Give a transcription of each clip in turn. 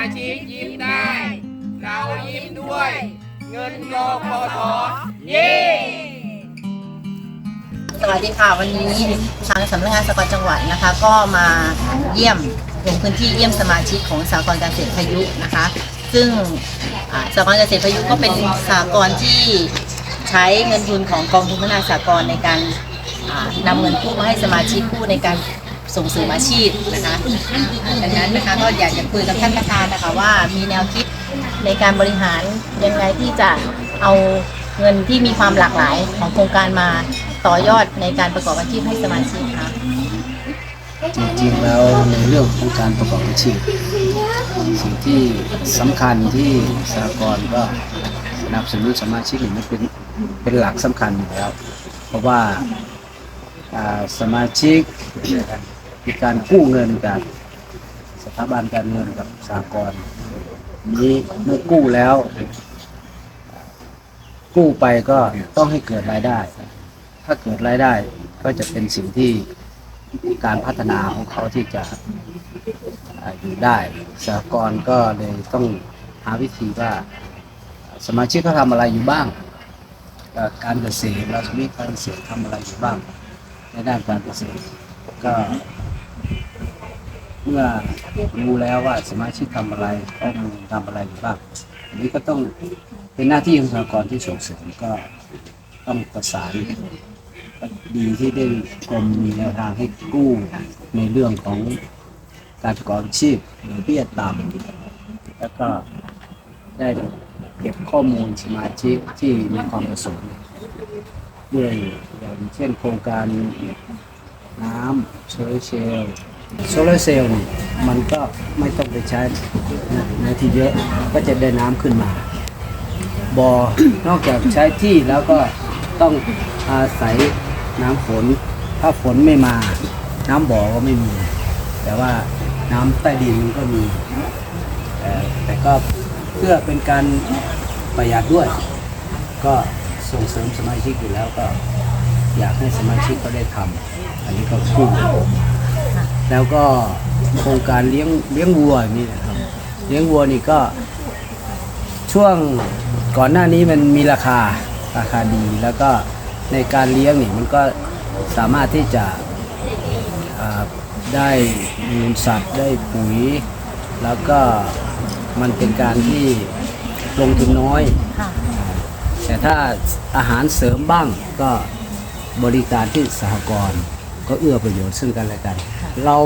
มาชิกยิ้มได้ เรายิ้มด้วย เงินกพอทเย้สวัสดีค่ะวันนี้ทางสำนักงานสกรณ์จังหวัดนะคะ ก็มาเยี่ยมลงพื้นที่เยี่ยมสมาชิกของสหกรณ์เกษตรพายุนะคะ ซึ่งอ่าสหกรเกษตรพายุก็เป็นสหกรณ์ที่ใช้เงินทุนของกองทุนพัฒนาสหกรณ์ในการอ่านำเงินกู้มาให้สมาชิกกู้ในการ ส่งเสริมอาชีพนะคะดังนั้นนะคะก็อยากจะคุยกับท่านประธานนะคะว่ามีแนวคิดในการบริหารยังไงที่จะเอาเงินที่มีความหลากหลายของโครงการมาต่อยอดในการประกอบอาชีพให้สมาชิกคะจริงๆแล้วในเรื่องของการประกอบอาชีพสิ่งที่สำคัญที่สหกรณ์ก็สนับสนุนสมาชิกนี่มันเป็นเป็นหลักสำคัญอยู่แล้ว เพราะว่าสมาชิก มีการกู้เงินจากสถาบันการเงินกับสหกรณ์นี้เมื่อกู้แล้ว กู้ไปก็ต้องให้เกิดรายได้ ถ้าเกิดรายได้ก็จะเป็นสิ่งที่การพัฒนาของเขาที่จะอยู่ได้สหกรณ์ก็เลยต้องหาวิธีว่าสมาชิกเขาทำอะไรอยู่บ้าง การเกษตรเราสมิการเกษตรทำอะไรอยู่บ้าง ในด้านการเกษตรก็ มื่อรู้แล้วว่าสมาชิกทำอะไรข้อมูลทำอะไรอยู่บ้างอันนี้ก็ต้องเป็นหน้าที่ของสหกรณ์ที่ส่งเสริมก็ต้องประสานดีที่ได้กรมมีแนวทางให้กู้ในเรื่องของการประกอบอาชีพหรือเบี้ยต่ำแล้วก็ได้เก็บข้อมูลสมาชิกที่มีความประสงค์ด้วยอย่างเช่นโครงการน้ำโซลาร์เซล โซลาร์เซลล์นี่มันก็ไม่ต้องไปใช้ในที่เยอะก็จะได้น้ำขึ้นมาบอนอกจากใช้ที่แล้วก็ต้องอาศัยน้ำฝน ถ้าฝนไม่มา น้ำบ่อก็ไม่มี แต่ว่าน้ำใต้ดินมันก็มี แต่ก็เพื่อเป็นการประหยัดด้วย ก็ส่งเสริมสมาชิกอยู่แล้วก็อยากให้สมาชิกก็ได้ทำอันนี้ก็คู่ แล้วก็โครงการเลี้ยงเลี้ยงวัวนี่นะครับ เลี้ยงวัวนี่ก็ ช่วงก่อนหน้านี้มันมีราคาราคาดี แล้วก็ในการเลี้ยงนี่มันก็สามารถที่จะอ่าได้มูลสัตว์ได้ปุ๋ย แล้วก็มันเป็นการที่ลงทุนน้อยค่ะแต่ถ้าอาหารเสริมบ้างก็บริการที่สหกรณ์ก็เอื้อประโยชน์ซึ่งกันและกัน เรา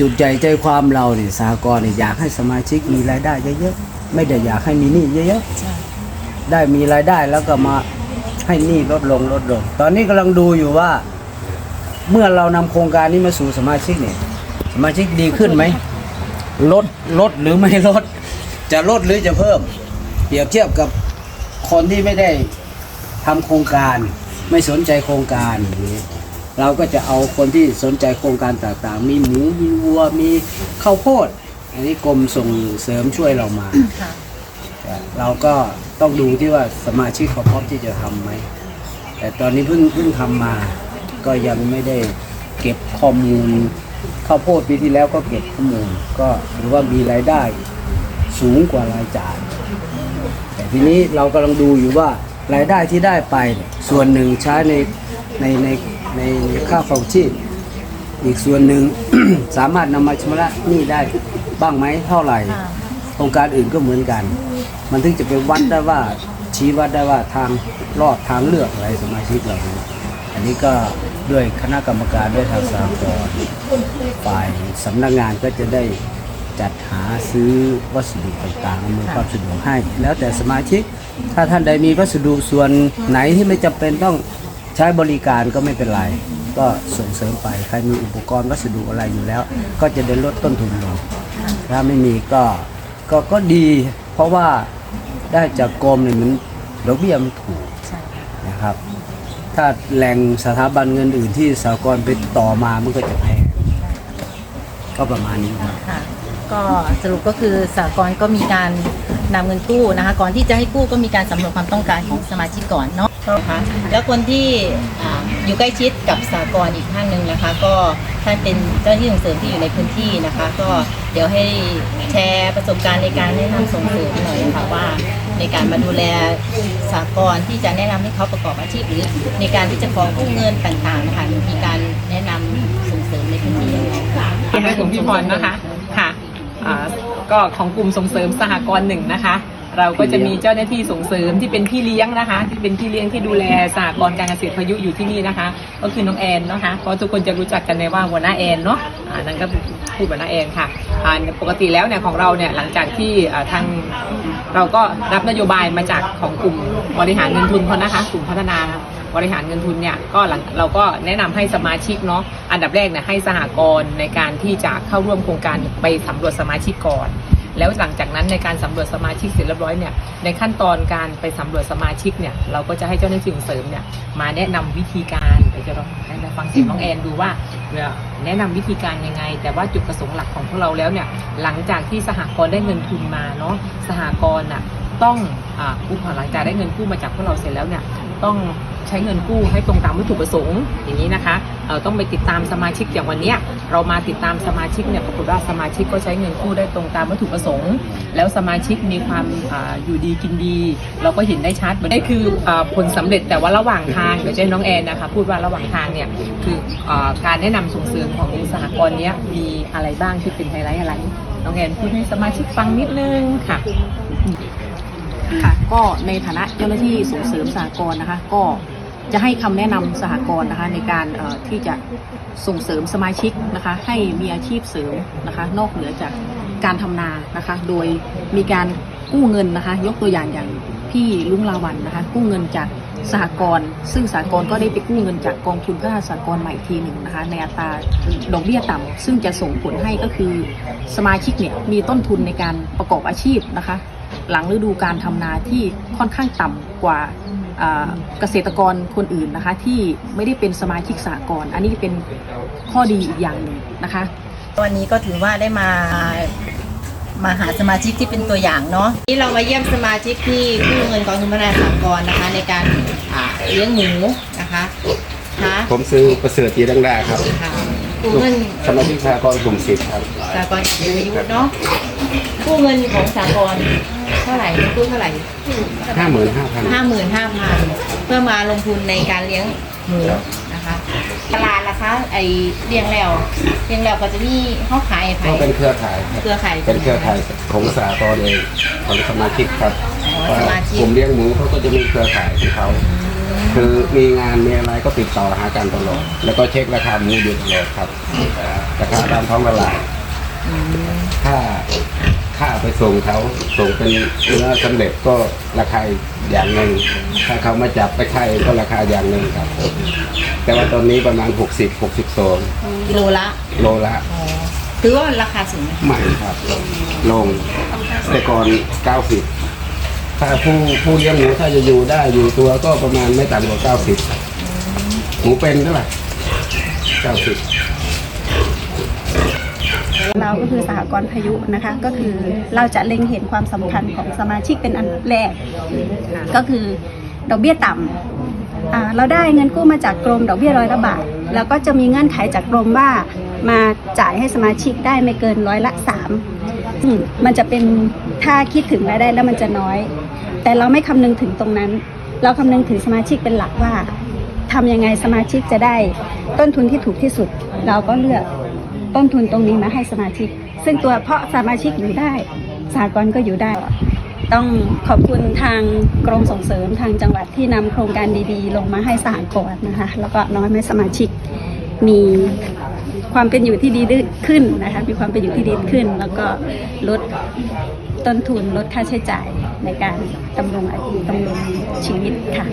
จุดใจใจความเราเนี่ยสหกรเนี่ยอยากให้สมาชิกมีรายได้เยอะๆไม่ได้อยากให้มีหนี้เยอะๆได้มีรายได้แล้วก็มาให้หนี้ลดลงลดลง ตอนนี้กำลังดูอยู่ว่า เมื่อเรานำโครงการนี้มาสู่สมาชิกเนี่ยสมาชิกดีขึ้นไหมลดลดหรือไม่ลด จะลดหรือจะเพิ่ม เปรียบเทียบกับคนที่ไม่ได้ทำโครงการ ไม่สนใจโครงการอย่างนี้ เราก็จะเอาคนที่สนใจโครงการต่างๆ มีหมูมีวัวมีข้าวโพด อันนี้กรมส่งเสริมช่วยเรามา ค่ะ เราก็ต้องดูที่ว่าสมาชิกเขาพร้อมที่จะทำไหม แต่ตอนนี้เพิ่งเพิ่งทำมา ก็ยังไม่ได้เก็บข้อมูลข้าวโพดปีที่แล้วก็เก็บข้อมูล ก็ถือว่ามีรายได้สูงกว่ารายจ่าย แต่ทีนี้เรากำลังดูอยู่ว่ารายได้ที่ได้ไปเนี่ยส่วนหนึ่งใช้ในในใน ในในค่าครองชีพ อีกส่วนหนึ่ง สามารถนำมาชำระหนี้ได้บ้างไหมเท่าไหร่ค่ะโครงการอื่นก็เหมือนกัน มันถึงจะไปวัดได้ว่าชี้วัดได้ว่าทางรอดทางเลือกอะไรสมาชิกเรานี้อันนี้ก็ด้วยคณะกรรมการด้วยทางสากรณ์ฝ่ายสำนักงานก็จะได้จัดหาซื้อวัสดุต่างๆอำนวยความสะดวกให้ แล้วแต่สมาชิก ถ้าท่านใดมีวัสดุส่วนไหนที่ไม่จำเป็นต้อง ใช้บริการก็ไม่เป็นไร ก็ส่งเสริมไป ใครมีอุปกรณ์วัสดุอะไรอยู่แล้ว ก็จะได้ลดต้นทุนลงถ้าไม่มีก็ก็ก็ดี เพราะว่าได้จากกรมเนี่ยมันดอกเบี้ยมันถูกนะครับ ถ้าแหล่งสถาบันเงินอื่นที่สากลไปต่อมามันก็จะแพงก็ประมาณนี้ครับค่ะก็สรุปก็คือสากลก็มีการนำเงินกู้นะคะ ก่อนที่จะให้กู้ก็มีการสำรวจความต้องการของสมาชิกก่อนเนาะ ค่ะแล้วคนที่อ่าอยู่ใกล้ชิดกับสากลอีกท่านหนึ่งนะคะ ก็ท่านเป็นเจ้าหน้าที่ส่งเสริมที่อยู่ในพื้นที่นะคะ ก็เดี๋ยวให้แชร์ประสบการณ์ในการแนะนำส่งเสริมหน่อยค่ะว่า ในการมาดูแลสากลที่จะแนะนำให้เขาประกอบอาชีพหรือ ในการที่จะขอกู้เงินต่างๆนะคะมีการแนะนำส่งเสริมในพื้นที่ยังไงคะค่ะผมพี่พรนะคะ ค่ะอ่าก็ของกลุ่มส่งเสริมสหกรณ์หนึ่งนะคะ เราก็จะมีเจ้าหน้าที่ส่งเสริมที่เป็นพี่เลี้ยงนะคะ ที่เป็นพี่เลี้ยงที่ดูแลสหกรณ์การเกษตรพายุอยู่ที่นี่นะคะ ก็คือน้องแอนนะคะเพราะทุกคนจะรู้จักกันในว่าหัวหน้าแอนเนาะอ่านั่นก็พูดหัวหน้าแอนค่ะอ่าปกติแล้วเนี่ยของเราเนี่ยหลังจากที่อ่าทางเราก็รับนโยบายมาจากของกลุ่มบริหารเงินทุนเขานะคะกลุ่มพัฒนาบริหารเงินทุนเนี่ยก็หลังเราก็แนะนำให้สมาชิกเนาะอันดับแรกเนี่ยให้สหกรณ์ในการที่จะเข้าร่วมโครงการไปสำรวจสมาชิกก่อน แล้วหลังจากนั้นในการสำรวจสมาชิกเสร็จเรียบร้อยเนี่ยในขั้นตอนการไปสำรวจสมาชิกเนี่ยเราก็จะให้เจ้าหน้าที่ส่งเสริมเนี่ยมาแนะนำวิธีการเดี๋ยวจะลองให้ฟังเสียงน้องแอนดูว่าเนี่ยแนะนำวิธีการยังไง แต่ว่าจุดประสงค์หลักของพวกเราแล้วเนี่ยหลังจากที่สหกรณ์ได้เงินทุนมาเนาะสหกรณ์อะต้องอ่ากู้หลังจากได้เงินกู้มาจากพวกเราเสร็จแล้วเนี่ย ต้องใช้เงินกู้ให้ตรงตามวัตถุประสงค์อย่างนี้นะคะเอ่อต้องไปติดตามสมาชิกอย่างวันเนี้ยเรามาติดตามสมาชิกเนี่ยปรากฏว่าสมาชิกก็ใช้เงินกู้ได้ตรงตามวัตถุประสงค์ แล้วสมาชิกมีความออยู่ดีกินดี เราก็เห็นได้ชัดนได้คืออผลสำเร็จแต่ว่าระหว่างทางเดี๋ยวจะให้น้องแอนนะคะพูดว่าระหว่างทางเนี่ยคืออการแนะนำส่งเสริมของสหกรณ์เนี้ยมีอะไรบ้างที่เป็นไฮไลท์อะไรน้องแอนพูดให้สมาชิกฟังนิดนึงค่ะ ค่ะ ก็ในฐานะเจ้าหน้าที่ส่งเสริมสหกรณ์นะคะ ก็จะให้คำแนะนำสหกรณ์นะคะในการที่จะส่งเสริมสมาชิกนะคะ ให้มีอาชีพเสริมนะคะ นอกเหนือจากการทำนานะคะ โดยมีการกู้เงินนะคะ ยกตัวอย่างอย่างพี่ลุงลาวันนะคะ กู้เงินจากสหกรณ์ซึ่งสหกรณ์ก็ได้ไปกู้เงินจากกองทุนพัฒนาสหกรณ์ใหม่อีกทีหนึ่งนะคะ ในอัตราดอกเบี้ยต่ำซึ่งจะส่งผลให้ก็คือสมาชิกเนี่ยมีต้นทุนในการประกอบอาชีพนะคะ หลังฤดูการทำนาที่ค่อนข้างต่ำกว่าอ่าเกษตรกรคนอื่นนะคะ ที่ไม่ได้เป็นสมาชิกสหกรณ์อันนี้เป็นข้อดีอีกอย่างหนึ่งนะคะ วันนี้ก็ถือว่าได้มามาหาสมาชิกที่เป็นตัวอย่างเนาะที่เรามาเยี่ยมสมาชิกที่กู้เงินกองทุนพัฒนาสากลนะคะ ในการอ่าเลี้ยงหมูนะคะค่ะผมซื้อประเสริฐจีดังดาครับค่ะกู้เงินสมาชิกสหกรณ์กลุ่มสิบครับสากลอายุเนาะ กู้เงินของสากลเท่าไหร่กู้เท่าไหร่ห้าหมื่นห้าพันห้าหมื่นห้าพันเพื่อมาลงทุนในการเลี้ยงหมูนะคะตลาดล่ะคะไอเลี้ยงแล้วเลี้ยงแล้วก็จะมีข้าวขายไผ่ก็เป็นเครือข่ายครับเครือข่ายเป็นเครือข่ายของสหกรณ์เองของสมาชิกครับอ๋อสมาชิกกลุ่มเลี้ยงหมูเขาก็จะมีเครือข่ายของเขาคือมีงานมีอะไรก็ติดต่อหากันตลอดแล้วก็เช็คราคาหมูอยู่ตลอดครับราคาตามท้องตลาด ถ้าค่าไปส่งเขาส่งเป็นเนื้อสำเร็จก็ราคาอย่างหนึ่งถ้าเขามาจับไปไข่ก็ราคาอย่างหนึ่งครับ แต่ว่าตอนนี้ประมาณ 60 62กิโลละโลละอ๋อถือว่าราคาสูงไหมใหม่ครับ ลงแต่ก่อน 90 ถ้าผู้ผู้เลี้ยงหมูถ้าจะอยู่ได้อยู่ตัวก็ประมาณไม่ต่ำกว่า 90หมูเป็นเท่าไหร่90 เราก็คือสหกรณ์พายุนะคะ ก็คือเราจะเล็งเห็นความสำคัญของสมาชิกเป็นอันดับแรก ก็คือดอกเบี้ยต่ำอ่าเราได้เงินกู้มาจากกรมดอกเบี้ยร้อยละบาท แล้วก็จะมีเงื่อนไขจากกรมว่ามาจ่ายให้สมาชิกได้ไม่เกินร้อยละสามอืมมันจะเป็นถ้าคิดถึงรายได้แล้วมันจะน้อย แต่เราไม่คำนึงถึงตรงนั้น เราคำนึงถึงสมาชิกเป็นหลักว่าทำยังไงสมาชิกจะได้ต้นทุนที่ถูกที่สุด เราก็เลือก ต้นทุนตรงนี้มาให้สมาชิก ซึ่งตัวเพาะสมาชิกอยู่ได้สากลก็อยู่ได้ ต้องขอบคุณทางกรมส่งเสริมทางจังหวัดที่นำโครงการดีๆ ลงมาให้สหกรณ์นะคะ แล้วก็น้อยให้สมาชิกมีความเป็นอยู่ที่ดีขึ้นนะคะมีความเป็นอยู่ที่ดีขึ้น แล้วก็ลดต้นทุนลดค่าใช้จ่ายในการดำรงอาชีพดำรงชีวิตค่ะ